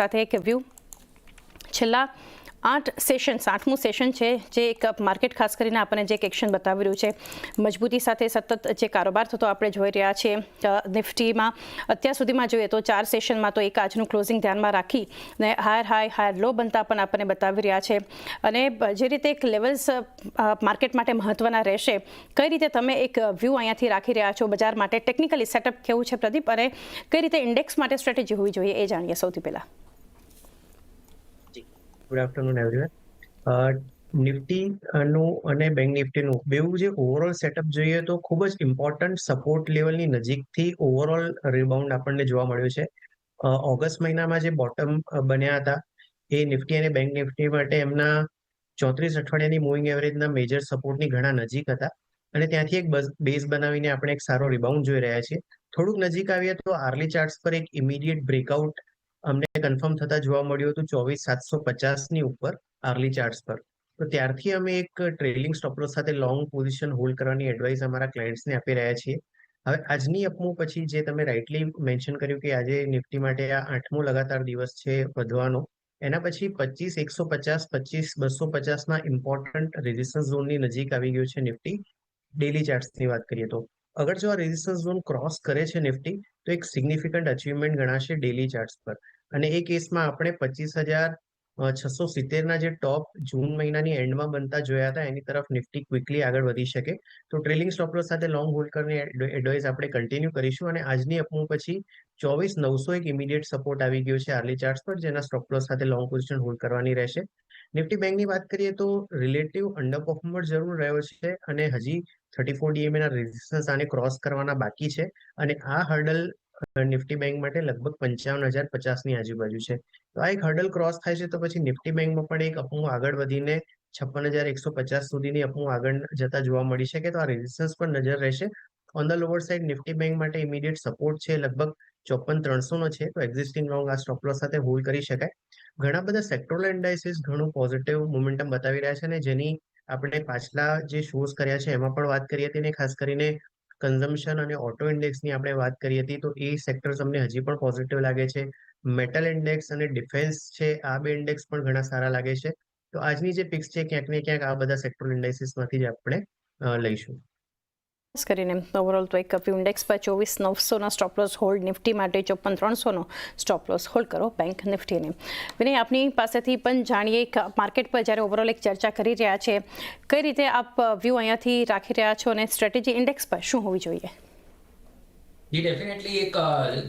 સાથે એક વ્યૂ. છેલ્લા આઠ સેશન્સ આઠમું સેશન છે, જે એક માર્કેટ ખાસ કરીને આપણને જે એક એક્શન બતાવી રહ્યું છે, મજબૂતી સાથે સતત જે કારોબાર થતો આપણે જોઈ રહ્યા છીએ નિફ્ટીમાં અત્યાર સુધીમાં જોઈએ તો ચાર સેશનમાં તો એક આજનું ક્લોઝિંગ ધ્યાનમાં રાખી ને હાયર હાઈ હાયર લો બનતા પણ આપણને બતાવી રહ્યા છે. અને જે રીતે એક લેવલ્સ માર્કેટ માટે મહત્ત્વના રહેશે, કઈ રીતે તમે એક વ્યૂ અહીંયાથી રાખી રહ્યા છો બજાર માટે ટેકનિકલી સેટઅપ કેવું છે પ્રદીપ અને કઈ રીતે ઇન્ડેક્સ માટે સ્ટ્રેટેજી હોવી જોઈએ એ જાણીએ સૌથી પહેલાં. ગુડ આફ્ટરનૂન એવરીવન નિફ્ટી નું અને બેંક નિફ્ટીનું બેવું જે ઓવરઓલ સેટઅપ જોઈએ તો ખૂબ જ ઇમ્પોર્ટન્ટ સપોર્ટ લેવલની નજીકથી ઓવરઓલ રિબાઉન્ડ આપણને જોવા મળ્યું છે. ઓગસ્ટ મહિનામાં જે બોટમ બન્યા હતા, એ નિફ્ટી અને બેંક નિફ્ટી માટે એમના ચોત્રીસ અઠવાડિયાની મૂવિંગ એવરેજના મેજર સપોર્ટની ઘણા નજીક હતા. અને ત્યાંથી એક બેઝ બનાવીને આપણે એક સારો રિબાઉન્ડ જોઈ રહ્યા છીએ. થોડુંક નજીક આવીએ તો આર્લી ચાર્ટ્સ પર એક ઇમિડિયેટ બ્રેકઆઉટ અમને કન્ફર્મ થતા જોવા મળ્યું હતું ચોવીસ સાતસો પચાસની ઉપર આર્લી ચાર્ટ્સ પર. તો ત્યારથી અમે એક ટ્રેલિંગ સ્ટોપલોસ સાથે લોંગ પોઝિશન હોલ્ડ કરવાની એડવાઇસ અમારા ક્લાયન્ટ્સને આપી રહ્યા છીએ. હવે આજની અપમૂવ પછી જે તમે રાઇટલી મેન્શન કર્યું કે આજે નિફ્ટી માટે આ આઠમો લગાતાર દિવસ છે વધવાનો, એના પછી પચીસ, એકસો પચાસ, પચીસ, બસો પચાસના ઇમ્પોર્ટન્ટ રેઝિસ્ટન્સ ઝોનની નજીક આવી ગયું છે નિફ્ટી. ડેલી ચાર્ટ્સની વાત કરીએ તો અગર જો આ રેઝિસ્ટન્સ ઝોન ક્રોસ કરે છે નિફ્ટી તો એક સિગ્નિફિકન્ટ અચીવમેન્ટ ગણાશે ડેલી ચાર્ટ્સ પર. અને એ કેસમાં આપણે પચીસ હજાર છસો સિત્તેરના જે ટોપ જૂન મહિનાની એન્ડમાં બનતા જોયા હતા, એની તરફ નિફ્ટી ક્વિકલી આગળ વધી શકે. તો ટ્રેલિંગ સ્ટોપલોસ સાથે લોંગ હોલ્ડ કરીને એડવાઇસ આપણે કન્ટિન્યુ કરીશું અને આજની અપમૂવ પછી ચોવીસ નવસો એક ઇમિડિયેટ સપોર્ટ આવી ગયો છે આર્લી ચાર્ટ્સ પર, જેના સ્ટોપલોસ સાથે લોંગ પોઝિશન હોલ્ડ કરવાની રહેશે. નિફ્ટી બેંકની વાત કરીએ તો રિલેટિવ અંડર પરફોર્મર જરૂર રહ્યો છે અને હજી થર્ટી ફોર ડીએમએના રેઝિસ્ટન્સ આને ક્રોસ કરવાના બાકી છે અને આ હર્ડલ નિફ્ટી બેંક માટે લગભગ પંચાવન હજાર પચાસની આજુબાજુ છે. તો આ એક હર્ડલ ક્રોસ થાય છે તો પછી નિફ્ટી બેંકમાં પણ એક અપમૂવ આગળ વધીને છપ્પન હજાર એકસો પચાસ સુધીની અપમૂવ આગળ જતા જોવા મળી શકે તો આ રેઝિસ્ટન્સ પર નજર રહેશે. On the lower side Nifty bank માટે ઇમિડિયેટ સપોર્ટ છે લગભગ ચોપન ત્રણસો નો છે તો એક્ઝિસ્ટિંગ લોંગ આ સ્ટોપ લોસ સાથે હોલ્ડ કરી શકાય. ઘણા બધા સેક્ટોરલ એન્ડાઇસિસ ઘણું પોઝિટિવ મોમેન્ટમ બતાવી રહ્યા છે અને જેની આપણે પાછલા જે શોઝ કર્યા છે, એમાં પણ વાત કરી હતી ને ખાસ કરીને કન્ઝમ્પશન અને ઓટો ઇન્ડેક્સની આપણે વાત કરી હતી, તો એ સેક્ટર્સ અમને હજી પણ પોઝિટિવ લાગે છે. મેટલ ઇન્ડેક્સ અને ડિફેન્સ છે, આ બે ઇન્ડેક્સ પણ ઘણા સારા લાગે છે. તો આજની જે પિક્સ છે, ક્યાંક ને ક્યાંક આ બધા સેક્ટરલ ઇન્ડેક્સિસમાંથી જ આપણે લઈશું. ખાસ કરીને ઓવરઓલ તો એક વ્યૂ ઇન્ડેક્સ પર ચોવીસ નવસોના સ્ટોપલોસ હોલ્ડ નિફ્ટી માટે ચોપન ત્રણસોનો સ્ટોપ લોસ હોલ્ડ કરો બેંક નિફ્ટીને. વિનય, આપની પાસેથી પણ જાણીએ માર્કેટ પર જ્યારે ઓવરઓલ એક ચર્ચા કરી રહ્યા છે, કઈ રીતે આપ વ્યૂ અહીંયાથી રાખી રહ્યા છો અને સ્ટ્રેટેજી ઇન્ડેક્સ પર શું હોવી જોઈએ? જી ડેફિનેટલી એક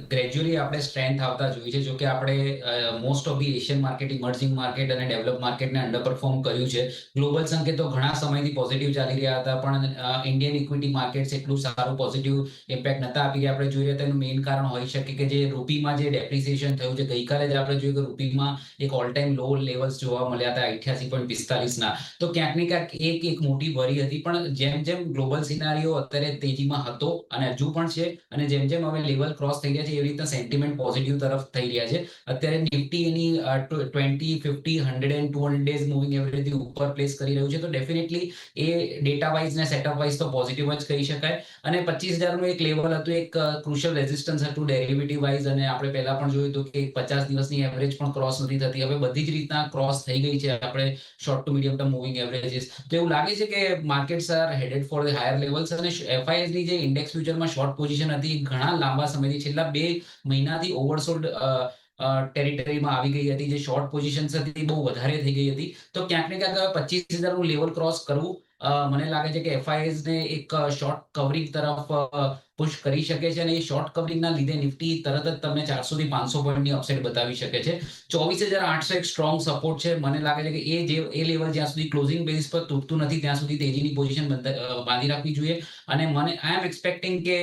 ગ્રેજ્યુઅલી આપણે સ્ટ્રેન્થ આવતા જોઈએ છે, જો કે આપણે most of the Asian market emerging market અને ડેવલપ માર્કેટને અંડર પરફોર્મ કર્યું છે. ગ્લોબલ સંકેતો ઘણા સમયથી પોઝિટિવ ચાલી રહ્યા હતા, પણ ઇન્ડિયન ઇક્વિટી માર્કેટ્સ એટલું સારું પોઝિટિવ ઇમ્પેક્ટ નતા આપી આપણે જોઈ રહ્યા તેનું મેઇન કારણ હોઈ શકે કે જે રૂપીમાં જે ડેપ્રિસિએશન થયું છે, ગઈકાલે જ આપણે જોયું કે રૂપીમાં એક ઓલ ટાઈમ લો લેવલ્સ જોવા મળ્યા હતા, અઠ્યાસી પોઈન્ટ પિસ્તાલીસના. તો ક્યાંક ને ક્યાંક એક એક મોટી વરી હતી, પણ જેમ જેમ ગ્લોબલ સિનારીઓ અત્યારે તેજીમાં હતો અને હજુ પણ છે અને જેમ જેમ હવે લેવલ ક્રોસ થઈ રહ્યા છે, એવી રીતના સેન્ટિમેન્ટ પોઝિટિવ તરફ થઈ રહ્યા છે. અત્યારે Nifty any twenty fifty hundred and two hundred days moving એવરેજથી ઉપર પ્લેસ કરી રહ્યું છે. તો ડેફિનેટલી એ ડેટા વાઇઝ ને સેટઅપ વાઇઝ તો પોઝિટિવ જ કહી શકાય. અને પચીસ હજારનું એક લેવલ હતું, એક ક્રુશિયલ રેઝિસ્ટન્સ હતું ડેરિવેટિવ વાઇઝ અને આપણે પહેલા પણ જોયું હતું કે પચાસ દિવસની એવરેજ પણ ક્રોસ નથી થતી. હવે બધી જ રીતના ક્રોસ થઈ ગઈ છે આપણે short to medium term moving averages તો એવું લાગે છે કે markets are headed for the higher levels અને એફઆઈએસ જે ઇન્ડેક્સ ફ્યુચરમાં શોર્ટ પોઝિશન હતી ઘણા લાંબા સમયથી છેલ્લા બે મહિનાથી ઓવરસોલ્ડ ટેરિટરીમાં આવી ગઈ હતી. જે શોર્ટ પોઝિશન્સ હતી, બહુ વધારે થઈ ગઈ હતી. તો ક્યાંક ને ક્યાંક પચીસ હજારનું લેવલ ક્રોસ કરવું મને લાગે છે કે એફઆઈએસ ને એક શોર્ટ કવરિંગ તરફ પુશ કરી શકે છે અને એ શોર્ટ કવરિંગના લીધે નિફ્ટી તરત જ તમને ચારસો થી પાંચસો પોઈન્ટની અપસાઇડ બતાવી શકે છે. ચોવીસ હજાર આઠસો એક સ્ટ્રોંગ સપોર્ટ છે. મને લાગે છે કે એ જે, એ લેવલ જ્યાં સુધી ક્લોઝિંગ બેઝ પર તૂટતું નથી, ત્યાં સુધી તેજીની પોઝિશન બાંધી રાખવી જોઈએ. અને મને આઈ એમ એક્સપેક્ટિંગ કે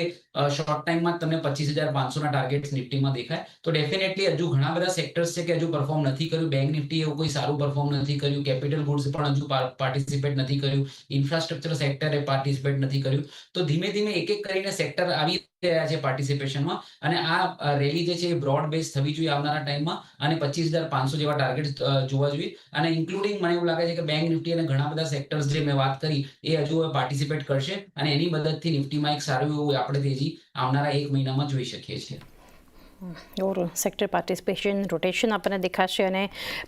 શોર્ટ ટાઈમમાં તમને પચીસ હજાર પાંચસોના ટાર્ગેટ્સ નિફ્ટીમાં દેખાય. તો ડેફિનેટલી હજુ ઘણા બધા સેક્ટર્સ છે કે હજુ પરફોર્મ નથી કર્યું. બેંક નિફ્ટી એવું કોઈ સારું પરફોર્મ નથી કર્યું. કેપિટલ ગુડ્સ પણ હજુ પાર્ટિસિપેટ નથી કર્યું. ઇન્ફ્રાસ્ટ્રક્ચર સેક્ટરે પાર્ટિસિપેટ નથી કર્યું. તો ધીમે ધીમે એક એક કરીને સેક્ટર આવી રહ્યા છે પાર્ટિસિપેશનમાં અને આ રેલી જે છે એ બ્રોડ બેઝ થવી જોઈએ આવનારા ટાઈમમાં અને પચીસ હજાર પાંચસો જેવા ટાર્ગેટ જોવા જોઈએ. અને ઇન્ક્લુડિંગ મને એવું લાગે છે કે બેંક નિફ્ટી અને ઘણા બધા સેક્ટર્સ જે મેં વાત કરી, એ હજુ પાર્ટિસિપેટ કરશે. અને એની મદદથી નિફ્ટીમાં એક સારું એવું આપણે તેજી આવનારા એક મહિનામાં જોઈ શકીએ છીએ. ઓવરઓલ સેક્ટર પાર્ટિસિપેશન, રોટેશન આપણને દેખાશે અને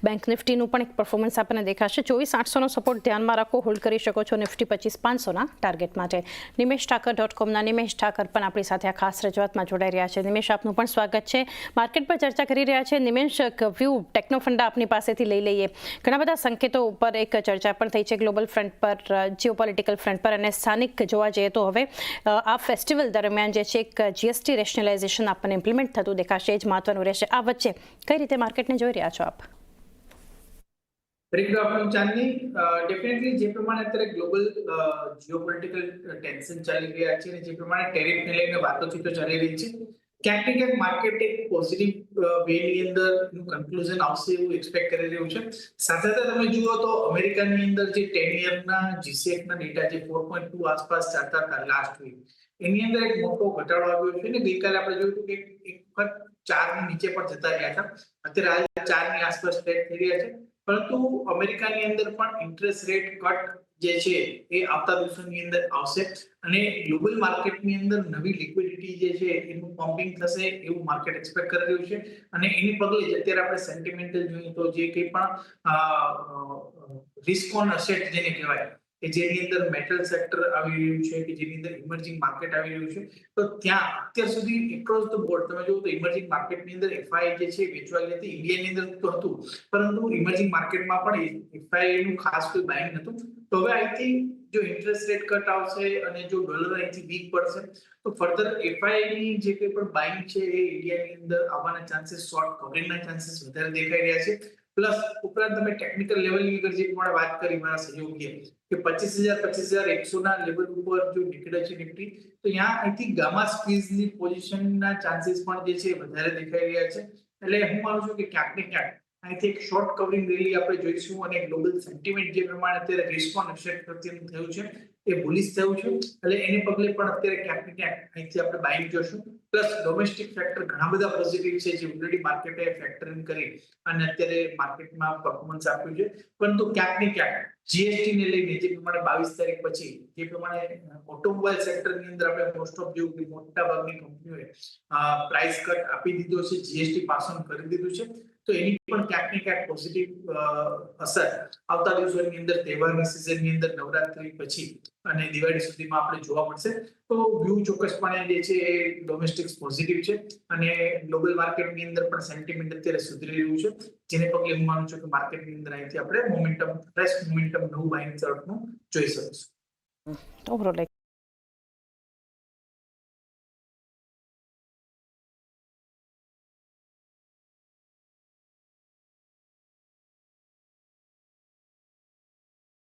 બેંક નિફ્ટીનું પણ એક પરફોર્મન્સ આપણને દેખાશે. ચોવીસ આઠસોનો સપોર્ટ ધ્યાનમાં રાખો હોલ્ડ કરી શકો છો નિફ્ટી પચીસ પાંચસોના ટાર્ગેટ માટે. નિમેશ ઠાકર ડોટ કોમના નિમેશ ઠાકર પણ આપણી સાથે આ ખાસ રજૂઆતમાં જોડાઈ રહ્યા છે. નિમેશ, આપનું પણ સ્વાગત છે. માર્કેટ પર ચર્ચા કરી રહ્યા છે. નિમેશ વ્યૂ ટેકનો ફંડા આપની પાસેથી લઈ લઈએ. ઘણા બધા સંકેતો ઉપર એક ચર્ચા પણ થઈ છે ગ્લોબલ ફ્રન્ટ પર જીઓપોલિટિકલ ફ્રન્ટ પર અને સ્થાનિક જોવા જઈએ તો હવે આ ફેસ્ટિવલ દરમિયાન જે છે એક જીએસટી રેશનલાઇઝેશન આપણને ઇમ્પ્લિમેન્ટ થતું દેખાશે જ મહત્વનું રહેશે. આ વચ્ચે કઈ રીતે માર્કેટને જોઈ રહ્યા છો આપ? ચાંદની ડેફિનેટલી જે પ્રમાણે અત્યારે ગ્લોબલ જીઓપોલિટિકલ ટેન્શન ચાલી રહ્યા છે અને જે પ્રમાણે ટેરિફને લઈને વાતોચીતો ચાલી રહી છે, ક્યાંક ને ક્યાંક માર્કેટ એક પોઝિટિવ વેની અંદરનું કન્ક્લુઝન આવશે એવું એક્સપેક્ટ કરી રહ્યું છે. સાથે સાથે તમે જુઓ તો અમેરિકાની અંદર જે ટેન યરના જીસેટના ડેટા જે ફોર પોઈન્ટ ટુ આસપાસ ચાલતા હતા લાસ્ટ વીક એની અંદર એક મોટો ઘટાડો આવ્યો છે ને ગઈકાલે આપણે જોયું કે એક વખત ચારની નીચે પણ જતા રહ્યા હતા. અત્યારે ચારની આસપાસ ટ્રેડ થઈ રહ્યા છે. પરંતુ અમેરિકાની અંદર પણ ઇન્ટરેસ્ટ રેટ કટ જે છે એ આવતા દિવસોની અંદર આવશે અને ગ્લોબલ માર્કેટની અંદર નવી લિક્વિડિટી જે છે એનું પમ્પિંગ થશે એવું માર્કેટ એક્સપેક્ટ કરી રહ્યું છે. અને એની પગલે જ અત્યારે આપણે સેન્ટિમેન્ટલ જોઈએ તો જે કંઈ પણ રિસ્ક ઓન અસેટ જેને કહેવાય કે જેની અંદર મેટલ સેક્ટર આવી રહ્યું છે, કે જેની અંદર ઇમર્જિંગ માર્કેટ આવી રહ્યું છે, તો ત્યાં અત્યાર સુધી એક્રોસ ધ બોર્ડ તમે જુઓ તો ઇમર્જિંગ માર્કેટની અંદર એફઆઈ જે છે વેચવાલી હતી ઇન્ડિયાની અંદર તો હતું, પરંતુ ઇમર્જિંગ માર્કેટમાં પણ એફઆઈ નું ખાસ કોઈ બાઇંગ નતું તો હવે આઈ થિંક જો ઇન્ટરેસ્ટ રેટ કટ આવશે અને જો ડોલર અહીંથી વીક પડશે, તો ફર્ધર એફઆઈની જે કંઈ પણ બાઇંગ છે એ ઇન્ડિયાની અંદર આવવાના ચાન્સીસ શોર્ટ કવરિંગના ચાન્સીસ વધારે દેખાઈ રહ્યા છે. પ્લસ ઉપરાંત તમે ટેકનિકલ લેવલની અગર જે પ્રમાણે વાત કરી મારા સહયોગીએ, કે પચીસ હજાર પચીસ હજાર એકસો ના લેવલ ઉપર જો નીકળે છે નિફ્ટી તો ત્યાં અહીંથી ગામા સ્ક્વીઝની પોઝિશનના ચાન્સીસ પણ જે છે વધારે દેખાઈ રહ્યા છે. એટલે હું માનું છું કે ક્યાંક ને ક્યાંક અહીંથી એક શોર્ટ કવરિંગ રેલી આપણે જોઈશું અને ગ્લોબલ સેન્ટિમેન્ટ જે પ્રમાણે અત્યારે રિસ્પોન્સ અફેક્ટ પ્રત્યેનું થયું છે, એ બુલિશ થયું છે. એટલે એને પગલે પણ અત્યારે ક્યાંક ક્યાંક અહીંથી આપણે બાઇંગ જોશું. પ્લસ ડોમેસ્ટિક ફેક્ટર ઘણા બધા પોઝિટિવ છે, જે ઓલરેડી માર્કેટે ફેક્ટરિંગ કરી અને અત્યારે માર્કેટમાં પરફોર્મન્સ આપ્યું છે. પરંતુ ક્યાંક ને ક્યાંક જીએસટી ને લઈને જે પ્રમાણે બાવીસ તારીખ પછી જે પ્રમાણે ઓટોમોબાઈલ સેક્ટરની અંદર આપણે મોસ્ટ ઓફ જેવું મોટા ભાગની કંપનીઓએ પ્રાઇસ કટ આપી દીધો છે જીએસટી પાસ ઓન કરી દીધું છે. તો એની પણ ક્યાંક ને ક્યાંક પોઝિટિવ અસર આવતા દિવસોની અંદર, તહેવારની સિઝનની અંદર, નવરાત્રી પછી અને દિવાળી સુધીમાં આપણે જોવા મળશે. તો વ્યૂ ચોક્કસપણે જે છે એ ડોમેસ્ટિક્સ પોઝિટિવ છે અને ગ્લોબલ માર્કેટની અંદર પણ સેન્ટિમેન્ટ અત્યારે સુધરી રહ્યું છે. જેને પગલે હું માનું છું કે માર્કેટની અંદર અહીંથી આપણે મોમેન્ટમ ફ્રેશ મોમેન્ટમ નવું બાઇંગ તરફનું જોઈ શકીશું.